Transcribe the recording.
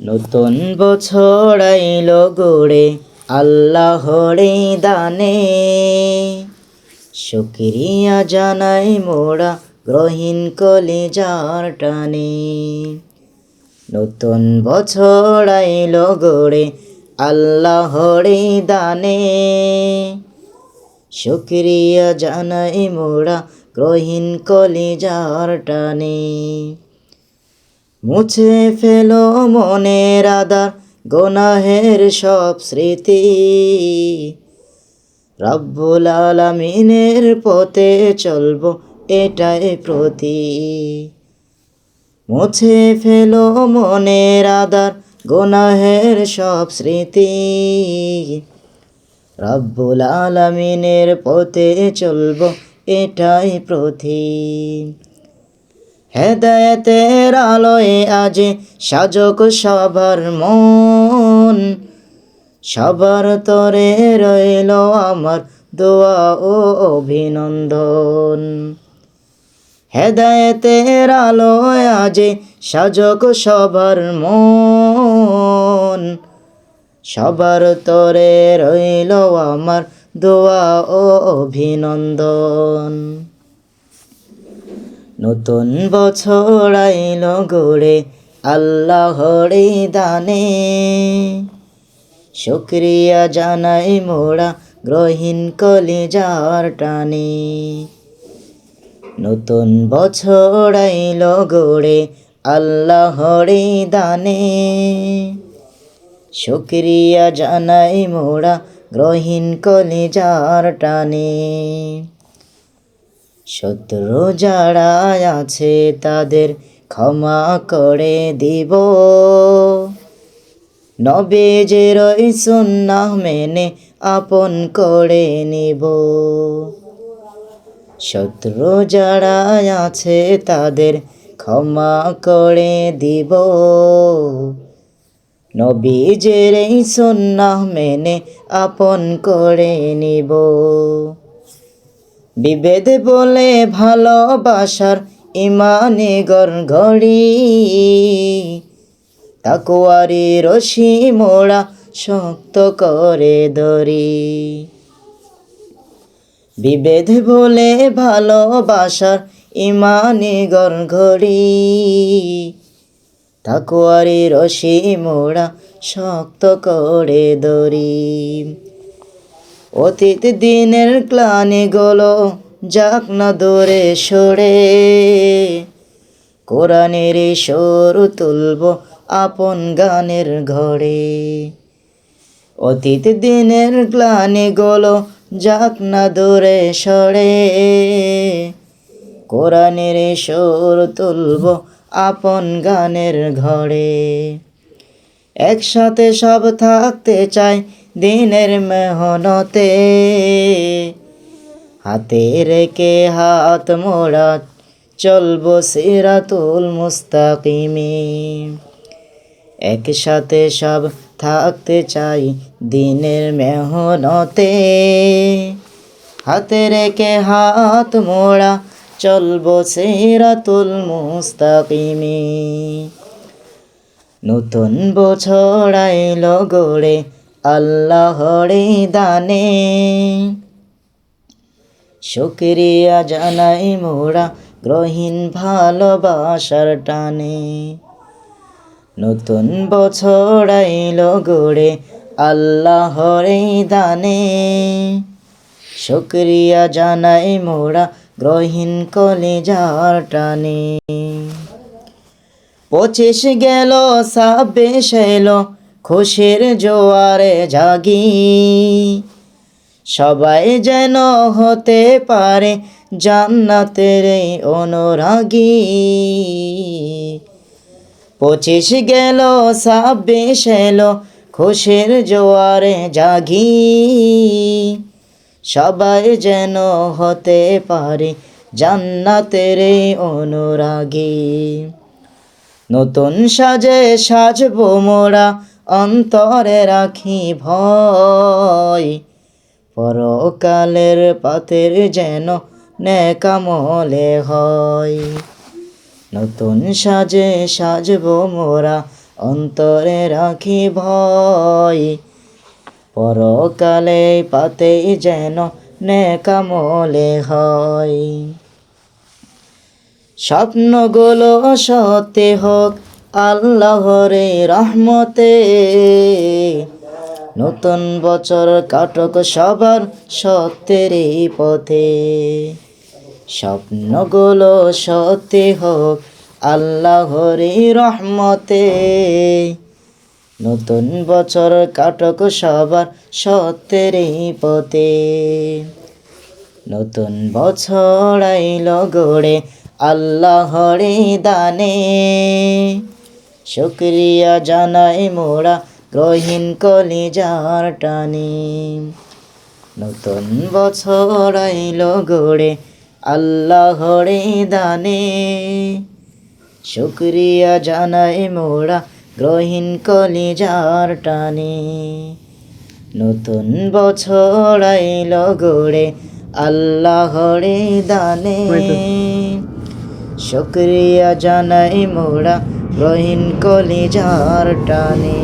নতুন বছর আইল গড়ে আল্লাহরে দানে। শুক্রিয়া জানাই মোরা গ্রহীন কলে যার টানে। নতুন বছর আইল গড়ে আল্লাহরে দানে। শুক্রিয়া জানাই মোরা গ্রহীন কলে যার টানে। মুছে ফেলো মনের আদার গোনাহের সব স্মৃতি। রব্বুল আলমিনের পথে চলবো এটাই প্রতি। মুছে ফেলো মনের আদার গোনাহের সব স্মৃতি। রব্বুল আলমিনের পথে চলবো এটাই প্রতি। হেদায়তের আলোয় আজে সাজক সবার মন। সবার তরে রইল আমার দোয়া ও অভিনন্দন। হেদায়তের আলোয় আজে সাজক সবার মন। সবার তরে রইল আমার দোয়া ও অভিনন্দন। নতুন বছর আইল গড়ে আল্লাহরে দানে শুক্রিয়া জানাই মোড়া গ্রহীন কলে যার টানে। নতুন বছর আইল গড়ে আল্লাহরে দানে শুক্রিয়া জানাই মোড়া গ্রহীন কলে যার টানে। শত্রু যারা আছে তাদের ক্ষমা করে দিব। নবীজের সুন্নাহ মেনে আপন করে নিব। শত্রু যারা আছে তাদের ক্ষমা করে দিব। নবীজের সুন্নাহ মেনে আপন করে নিব। বিভেদ বলে ভালোবাসার ইমানে ঘড়ি তাকুয়ারি রশি মোড়া শক্ত করে ধরি বিভেদ বলে ভালোবাসার ইমানে ঘড়ি তাকুয়ারি রশি মোড়া শক্ত করে ধরি অতীত দিনের ক্লানি গুলো যাক না দূরে সরে। কোরআনের সুর তুলব আপন গানের ঘরে। অতীত দিনের গ্লানি গুলো যাক না দূরে সরে। কোরআনের সুর তুলব আপন গানের ঘরে। একসাথে সব থাকতে চাই দিনের মেহনতে। হাতে রেখে হাত মোড়া চলবো সিরাতুল মুস্তাকিমে। একসাথে সব থাকতে চাই দিনের মেহনতে। হাতে রেখে হাত মোড়া চলবো সিরাতুল মুস্তাকিমে। নতুন বছর আইল গড়ে আল্লাহরে দানে। শুক্রিয়া জানাই মোরা গ্রহীন ভালোবাসার টানে। নতুন বছর আইল গড়ে আল্লাহরে দানে। শুক্রিয়া জানাই মোরা গ্রহীন কলেজার টানে। পঁচিশ গেল, ছাব্বিশ এলো খুশির জোয়ারে জাগি। সবাই যেন হতে পারে জান্নাতের এই অনুরাগী। পঁচিশ গেল, ছাব্বিশ এলো, খুশির জোয়ারে জাগি। সবাই যেন হতে পারে জান্নাতের এই অনুরাগী। নতুন সাজে সাজবো মোরা অন্তরে রাখি ভয়। পরকালের পাতের যেন নেকামলে হয়। নতুন সাজে সাজবো মোরা অন্তরে রাখি ভয়। পরকালে পাতে যেন নেকামলে হয়। স্বপ্নগুলো সত্যি হোক আল্লাহরে রহমতে। নতুন বছর কাটক সবার সত্যের পথে। স্বপ্নগুলো সত্যি হোক আল্লাহরে রহমতে। নতুন বছর কাটক সবার সত্যের পথে। নতুন বছর আইল গড়ে আল্লাহরে দানে। শুক্রিয়া জানাই মোরা গ্রহীন কলিজার টানে। নতুন বছর আইল গড়ে আল্লাহরে দানে। শুক্রিয়া জানাই মোরা গ্রহীন কলিজার টানে। নতুন বছর আইল গড়ে আল্লাহরে দানে। শুক্রিয়া জানাই মোরা রহিন কলিজার টানে।